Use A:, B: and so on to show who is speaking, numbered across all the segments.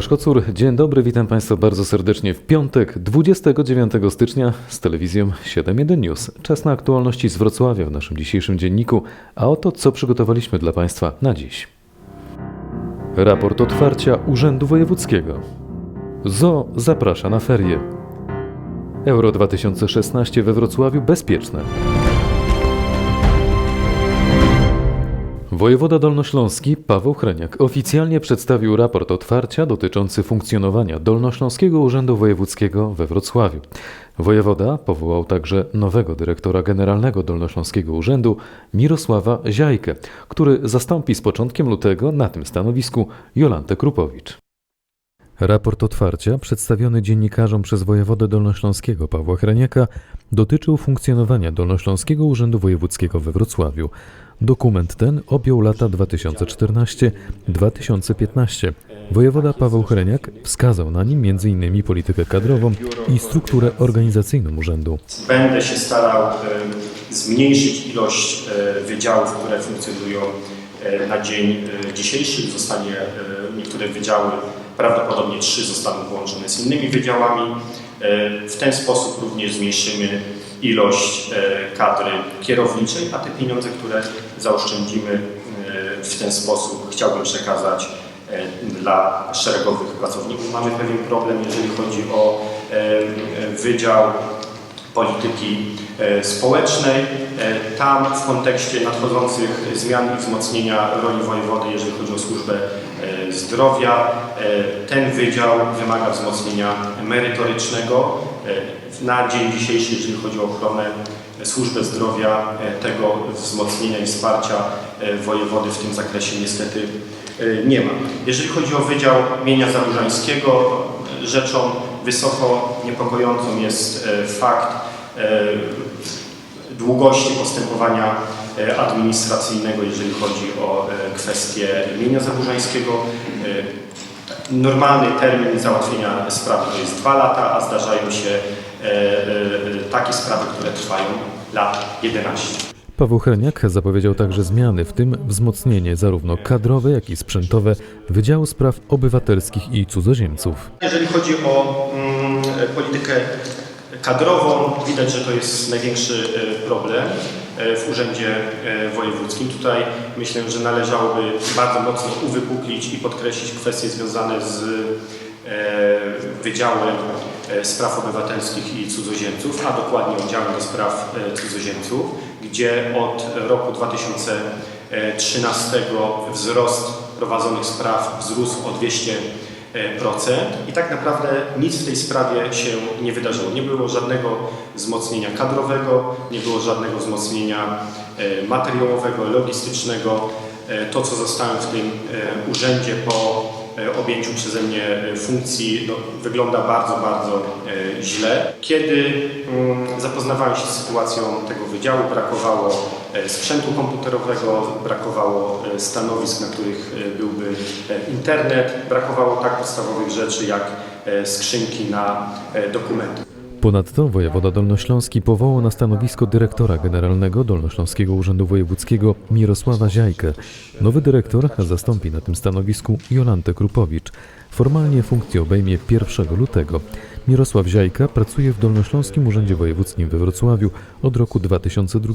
A: Łukasz Kocur, dzień dobry, witam Państwa bardzo serdecznie w piątek 29 stycznia z telewizją 7.1 News. Czas na aktualności z Wrocławia w naszym dzisiejszym dzienniku, a oto co przygotowaliśmy dla Państwa na dziś. Raport otwarcia Urzędu Wojewódzkiego. ZO zaprasza na ferie. Euro 2016 we Wrocławiu bezpieczne. Wojewoda Dolnośląski Paweł Chreniak oficjalnie przedstawił raport otwarcia dotyczący funkcjonowania Dolnośląskiego Urzędu Wojewódzkiego we Wrocławiu. Wojewoda powołał także nowego dyrektora generalnego Dolnośląskiego Urzędu Mirosława Ziajkę, który zastąpi z początkiem lutego na tym stanowisku Jolantę Krupowicz. Raport otwarcia przedstawiony dziennikarzom przez wojewodę dolnośląskiego Pawła Chreniaka dotyczył funkcjonowania Dolnośląskiego Urzędu Wojewódzkiego we Wrocławiu. Dokument ten objął lata 2014-2015. Wojewoda Paweł Chreniak wskazał na nim m.in. politykę kadrową i strukturę organizacyjną urzędu.
B: Będę się starał e, zmniejszyć ilość e, wydziałów, które funkcjonują e, na dzień dzisiejszy. Zostanie niektóre wydziały, prawdopodobnie trzy zostaną połączone z innymi wydziałami. W ten sposób również zmniejszymy ilość e, kadry kierowniczej, a te pieniądze, które zaoszczędzimy e, w ten sposób chciałbym przekazać e, dla szeregowych pracowników. Mamy pewien problem, jeżeli chodzi o Wydział Polityki Społecznej. Tam w kontekście nadchodzących zmian i wzmocnienia roli wojewody, jeżeli chodzi o służbę zdrowia, ten wydział wymaga wzmocnienia merytorycznego. Na dzień dzisiejszy, jeżeli chodzi o ochronę e, służbę zdrowia, e, tego wzmocnienia i wsparcia e, wojewody w tym zakresie niestety nie ma. Jeżeli chodzi o Wydział Mienia Zaróżańskiego, e, rzeczą wysoko niepokojącą jest fakt długości postępowania administracyjnego, jeżeli chodzi o e, kwestię mienia zaburzańskiego. Normalny termin załatwienia sprawy to jest dwa lata, a zdarzają się takie sprawy, które trwają lat 11.
A: Paweł Chreniak zapowiedział także zmiany, w tym wzmocnienie zarówno kadrowe, jak i sprzętowe Wydziału Spraw Obywatelskich i Cudzoziemców.
B: Jeżeli chodzi o mm, politykę kadrową, widać, że to jest największy e, problem e, w Urzędzie e, Wojewódzkim. Tutaj myślę, że należałoby bardzo mocno uwypuklić i podkreślić kwestie związane z e, Wydziałem e, Spraw Obywatelskich i Cudzoziemców, a dokładnie oddziałem do spraw e, cudzoziemców, gdzie od roku 2013 wzrost prowadzonych spraw wzrósł o 200 procent i tak naprawdę nic w tej sprawie się nie wydarzyło. Nie było żadnego wzmocnienia kadrowego, nie było żadnego wzmocnienia e, materiałowego, logistycznego. E, To, co zostałem w tym e, urzędzie po e, objęciu przeze mnie e, funkcji, no, wygląda bardzo, bardzo e, źle. Kiedy mm, zapoznawałem się z sytuacją tego wydziału, brakowało e, sprzętu komputerowego, brakowało e, stanowisk, na których e, byłby e, internet, brakowało tak podstawowych rzeczy jak e, skrzynki na e, dokumenty.
A: Ponadto wojewoda dolnośląski powołał na stanowisko dyrektora generalnego Dolnośląskiego Urzędu Wojewódzkiego Mirosława Ziajkę. Nowy dyrektor zastąpi na tym stanowisku Jolantę Krupowicz. Formalnie funkcję obejmie 1 lutego. Mirosław Ziajka pracuje w Dolnośląskim Urzędzie Wojewódzkim we Wrocławiu od roku 2002.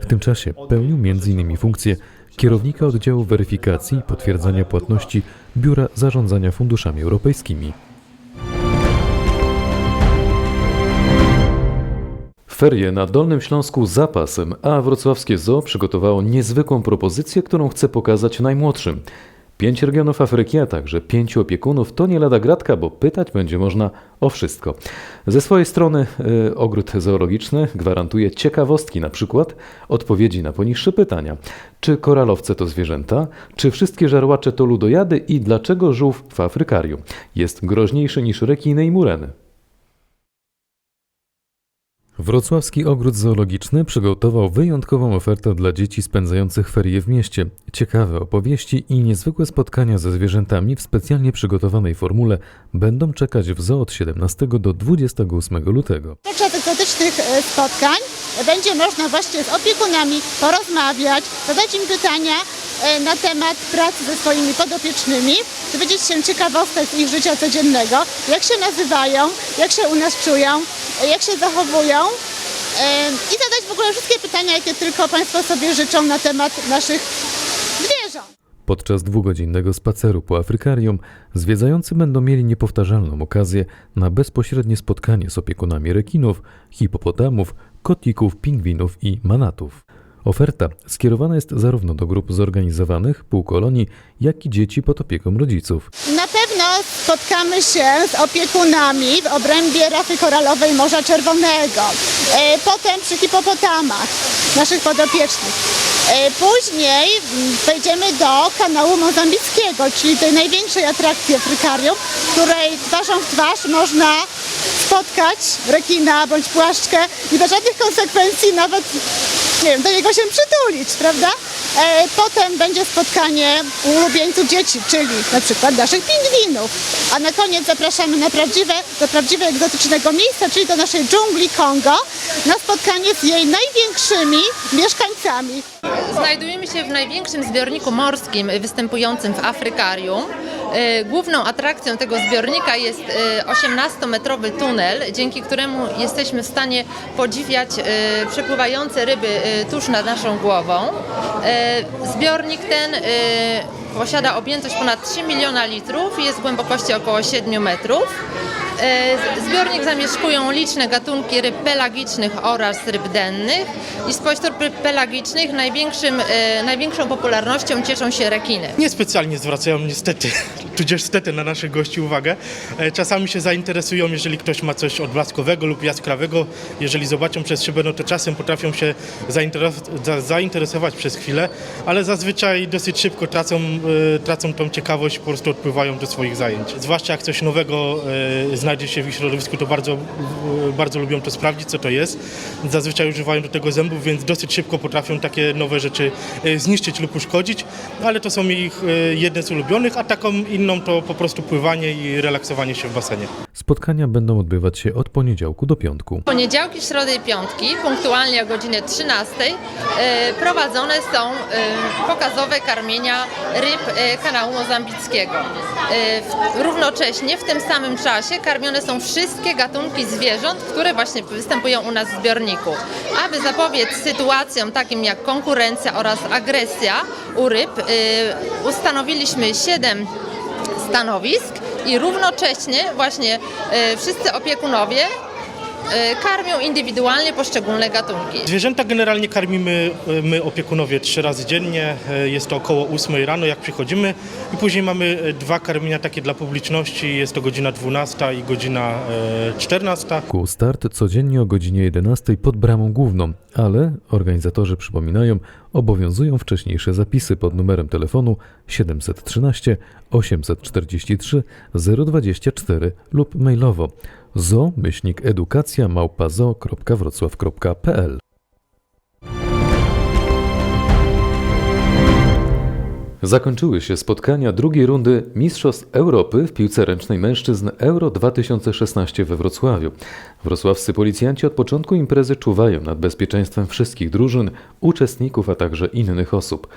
A: W tym czasie pełnił m.in. funkcję kierownika oddziału weryfikacji i potwierdzania płatności Biura Zarządzania Funduszami Europejskimi. Ferie na Dolnym Śląsku zapasem, a wrocławskie zoo przygotowało niezwykłą propozycję, którą chce pokazać najmłodszym. Pięć regionów Afryki, a także pięciu opiekunów to nie lada gratka, bo pytać będzie można o wszystko. Ze swojej strony y, ogród zoologiczny gwarantuje ciekawostki, na przykład odpowiedzi na poniższe pytania. Czy koralowce to zwierzęta? Czy wszystkie żarłacze to ludojady? I dlaczego żółw w Afrykarium jest groźniejszy niż rekiny i mureny? Wrocławski Ogród Zoologiczny przygotował wyjątkową ofertę dla dzieci spędzających ferie w mieście. Ciekawe opowieści i niezwykłe spotkania ze zwierzętami w specjalnie przygotowanej formule będą czekać w zoo od 17 do 28 lutego.
C: Podczas egzotycznych e, spotkań będzie można właśnie z opiekunami porozmawiać, zadać im pytania e, na temat pracy ze swoimi podopiecznymi, dowiedzieć się ciekawostek ich życia codziennego, jak się nazywają, jak się u nas czują, jak się zachowują e, i zadać w ogóle wszystkie pytania, jakie tylko Państwo sobie życzą na temat naszych zwierząt.
A: Podczas dwugodzinnego spaceru po Afrykarium zwiedzający będą mieli niepowtarzalną okazję na bezpośrednie spotkanie z opiekunami rekinów, hipopotamów, kotików, pingwinów i manatów. Oferta skierowana jest zarówno do grup zorganizowanych, półkolonii, jak i dzieci pod opieką rodziców.
C: Spotkamy się z opiekunami w obrębie rafy koralowej Morza Czerwonego, e, potem przy hipopotamach naszych podopiecznych. E, Później mm, wejdziemy do kanału mozambickiego, czyli tej największej atrakcji Afrykarium, której twarzą w twarz można spotkać rekina bądź płaszczkę i bez żadnych konsekwencji nawet nie wiem, do niego się przytulić, prawda? E, potem będzie spotkanie ulubieńców dzieci, czyli na przykład naszych pingwinów. A na koniec zapraszamy na prawdziwe, do prawdziwie egzotycznego miejsca, czyli do naszej dżungli Kongo, na spotkanie z jej największymi mieszkańcami.
D: Znajdujemy się w największym zbiorniku morskim występującym w Afrykarium. E, Główną atrakcją tego zbiornika jest e, 18-metrowy tunel, dzięki któremu jesteśmy w stanie podziwiać e, przepływające ryby e, tuż nad naszą głową. E, Zbiornik ten e, posiada objętość ponad 3 miliona litrów i jest w głębokości około 7 metrów. E, Zbiornik zamieszkują liczne gatunki ryb pelagicznych oraz ryb dennych i spośród ryb pelagicznych największym, e, największą popularnością cieszą się rekiny.
E: Niespecjalnie zwracają niestety, tudzież stety na naszych gości uwagę. E, Czasami się zainteresują, jeżeli ktoś ma coś odblaskowego lub jaskrawego. Jeżeli zobaczą przez szybę, no to czasem potrafią się zainteres- za- zainteresować przez chwilę, ale zazwyczaj dosyć szybko tracą, tracą tą ciekawość, po prostu odpływają do swoich zajęć. Zwłaszcza jak coś nowego e, znajdzie się w ich środowisku, to bardzo, bardzo lubią to sprawdzić, co to jest. Zazwyczaj używają do tego zębów, więc dosyć szybko potrafią takie nowe rzeczy e, zniszczyć lub uszkodzić, ale to są ich e, jedne z ulubionych, a taką inną to po prostu pływanie i relaksowanie się w basenie.
A: Spotkania będą odbywać się od poniedziałku do piątku.
D: Poniedziałki, środy i piątki, punktualnie o godzinie 13, e, prowadzone są pokazowe karmienia ryb kanału mozambickiego. W- Równocześnie w tym samym czasie karmione są wszystkie gatunki zwierząt, które właśnie występują u nas w zbiorniku. Aby zapobiec sytuacjom takim jak konkurencja oraz agresja u ryb, e, ustanowiliśmy 7 stanowisk i równocześnie właśnie e, wszyscy opiekunowie karmią indywidualnie poszczególne gatunki.
E: Zwierzęta generalnie karmimy e, my opiekunowie trzy razy dziennie. E, Jest to około 8 rano, jak przychodzimy. I później mamy dwa karmienia takie dla publiczności. Jest to godzina 12 i godzina e, 14.
A: Kół start codziennie o godzinie 11 pod bramą główną, ale organizatorzy przypominają, obowiązują wcześniejsze zapisy pod numerem telefonu 713 843 024 lub mailowo zo-edukacja małpazo.wrocław.pl Zakończyły się spotkania drugiej rundy Mistrzostw Europy w piłce ręcznej mężczyzn Euro 2016 we Wrocławiu. Wrocławscy policjanci od początku imprezy czuwają nad bezpieczeństwem wszystkich drużyn, uczestników, a także innych osób.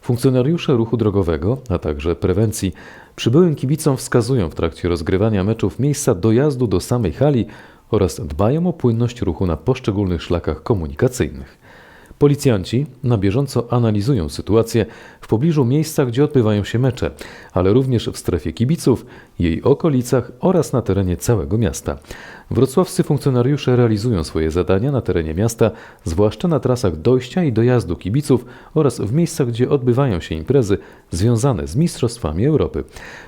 A: Funkcjonariusze ruchu drogowego, a także prewencji przybyłym kibicom wskazują w trakcie rozgrywania meczów miejsca dojazdu do samej hali oraz dbają o płynność ruchu na poszczególnych szlakach komunikacyjnych. Policjanci na bieżąco analizują sytuację w pobliżu miejsca, gdzie odbywają się mecze, ale również w strefie kibiców, jej okolicach oraz na terenie całego miasta. Wrocławscy funkcjonariusze realizują swoje zadania na terenie miasta, zwłaszcza na trasach dojścia i dojazdu kibiców oraz w miejscach, gdzie odbywają się imprezy związane z Mistrzostwami Europy.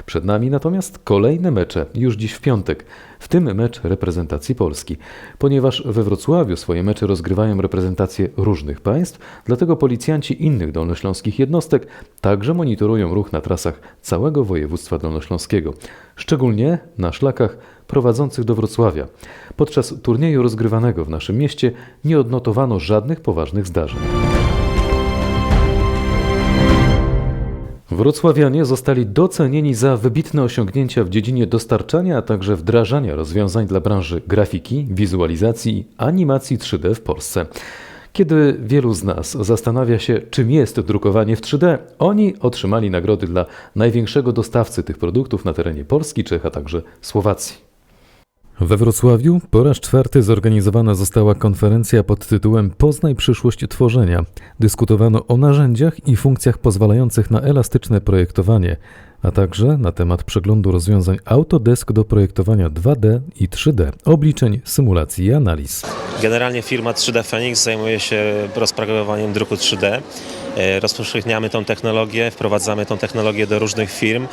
A: Przed nami natomiast kolejne mecze już dziś w piątek, w tym mecz reprezentacji Polski. Ponieważ we Wrocławiu swoje mecze rozgrywają reprezentacje różnych państw, dlatego policjanci innych dolnośląskich jednostek także monitorują ruch na trasach całego województwa dolnośląskiego, szczególnie na szlakach prowadzących do Wrocławia. Podczas turnieju rozgrywanego w naszym mieście nie odnotowano żadnych poważnych zdarzeń. Wrocławianie zostali docenieni za wybitne osiągnięcia w dziedzinie dostarczania, a także wdrażania rozwiązań dla branży grafiki, wizualizacji animacji 3D w Polsce. Kiedy wielu z nas zastanawia się, czym jest drukowanie w 3D, oni otrzymali nagrody dla największego dostawcy tych produktów na terenie Polski, Czech, a także Słowacji. We Wrocławiu po raz czwarty zorganizowana została konferencja pod tytułem Poznaj przyszłość tworzenia. Dyskutowano o narzędziach i funkcjach pozwalających na elastyczne projektowanie, a także na temat przeglądu rozwiązań Autodesk do projektowania 2D i 3D, obliczeń, symulacji i analiz.
F: Generalnie firma 3D Phoenix zajmuje się rozprogramowaniem druku 3D. E, Rozpowszechniamy tą technologię, wprowadzamy tą technologię do różnych firm,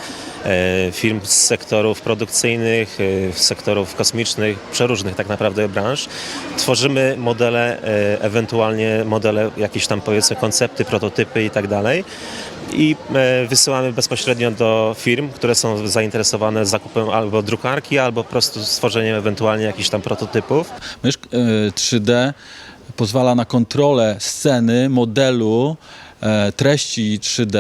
F: e, firm z sektorów produkcyjnych, e, z sektorów kosmicznych, przeróżnych tak naprawdę branż. Tworzymy modele, ewentualnie modele, jakieś tam powiedzmy koncepty, prototypy i tak dalej. I wysyłamy bezpośrednio do firm, które są zainteresowane zakupem albo drukarki, albo po prostu stworzeniem ewentualnie jakichś tam prototypów.
G: Mysz e, 3D pozwala na kontrolę sceny, modelu, treści 3D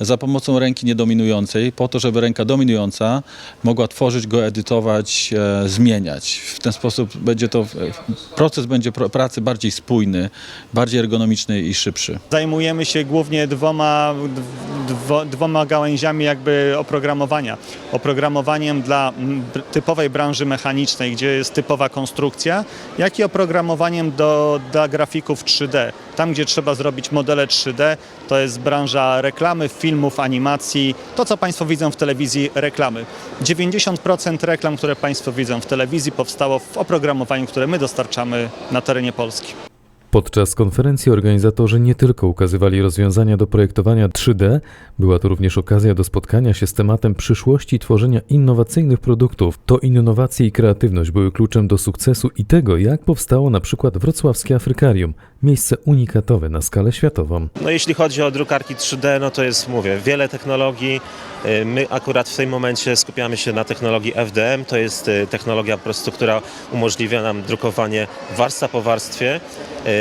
G: za pomocą ręki niedominującej, po to, żeby ręka dominująca mogła tworzyć go, edytować, e, zmieniać. W ten sposób będzie to, proces będzie pracy bardziej spójny, bardziej ergonomiczny i szybszy.
H: Zajmujemy się głównie dwoma, dwo, dwoma gałęziami jakby oprogramowania. Oprogramowaniem dla typowej branży mechanicznej, gdzie jest typowa konstrukcja, jak i oprogramowaniem do, dla grafików 3D. Tam, gdzie trzeba zrobić modele 3D, to jest branża reklamy, filmów, animacji, to co Państwo widzą w telewizji, reklamy. 90% reklam, które Państwo widzą w telewizji powstało w oprogramowaniu, które my dostarczamy na terenie Polski.
A: Podczas konferencji organizatorzy nie tylko ukazywali rozwiązania do projektowania 3D, była to również okazja do spotkania się z tematem przyszłości tworzenia innowacyjnych produktów. To innowacje i kreatywność były kluczem do sukcesu i tego, jak powstało na przykład wrocławskie Afrykarium, miejsce unikatowe na skalę światową.
F: No jeśli chodzi o drukarki 3D, no to jest, mówię, wiele technologii. Y, My akurat w tym momencie skupiamy się na technologii FDM. To jest y, technologia po prostu, która umożliwia nam drukowanie warstwa po warstwie.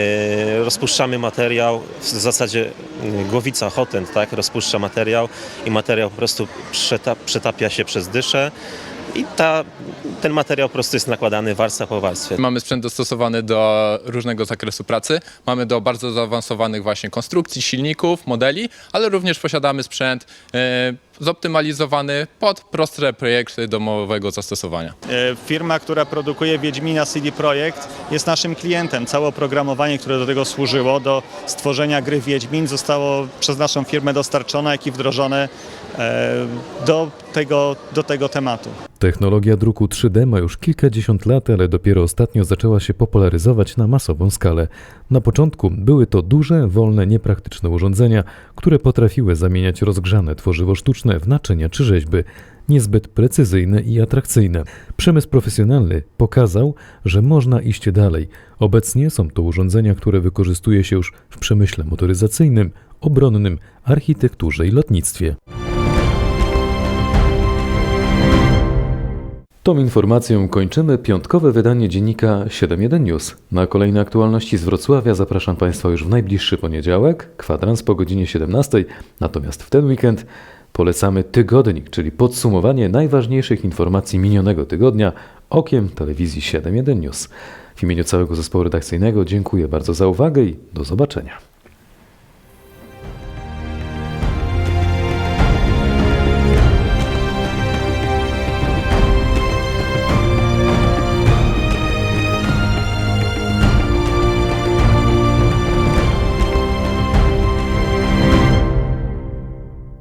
F: Y, Rozpuszczamy materiał, w zasadzie y, głowica hotend, tak, rozpuszcza materiał i materiał po prostu przetap, przetapia się przez dyszę. I ta, ten materiał po prostu jest nakładany warstwa po warstwie.
I: Mamy sprzęt dostosowany do różnego zakresu pracy. Mamy do bardzo zaawansowanych właśnie konstrukcji, silników, modeli, ale również posiadamy sprzęt e, zoptymalizowany pod proste projekty domowego zastosowania.
H: E, Firma, która produkuje Wiedźmina CD Projekt jest naszym klientem. Całe oprogramowanie, które do tego służyło, do stworzenia gry Wiedźmin zostało przez naszą firmę dostarczone, jak i wdrożone e, do tego, do tego tematu.
A: Technologia druku 3D ma już kilkadziesiąt lat, ale dopiero ostatnio zaczęła się popularyzować na masową skalę. Na początku były to duże, wolne, niepraktyczne urządzenia, które potrafiły zamieniać rozgrzane tworzywo sztuczne w naczynia czy rzeźby, niezbyt precyzyjne i atrakcyjne. Przemysł profesjonalny pokazał, że można iść dalej. Obecnie są to urządzenia, które wykorzystuje się już w przemyśle motoryzacyjnym, obronnym, architekturze i lotnictwie. Tą informacją kończymy piątkowe wydanie dziennika 7.1 News. Na kolejne aktualności z Wrocławia zapraszam Państwa już w najbliższy poniedziałek, kwadrans po godzinie 17. Natomiast w ten weekend polecamy tygodnik, czyli podsumowanie najważniejszych informacji minionego tygodnia okiem telewizji 7.1 News. W imieniu całego zespołu redakcyjnego dziękuję bardzo za uwagę i do zobaczenia.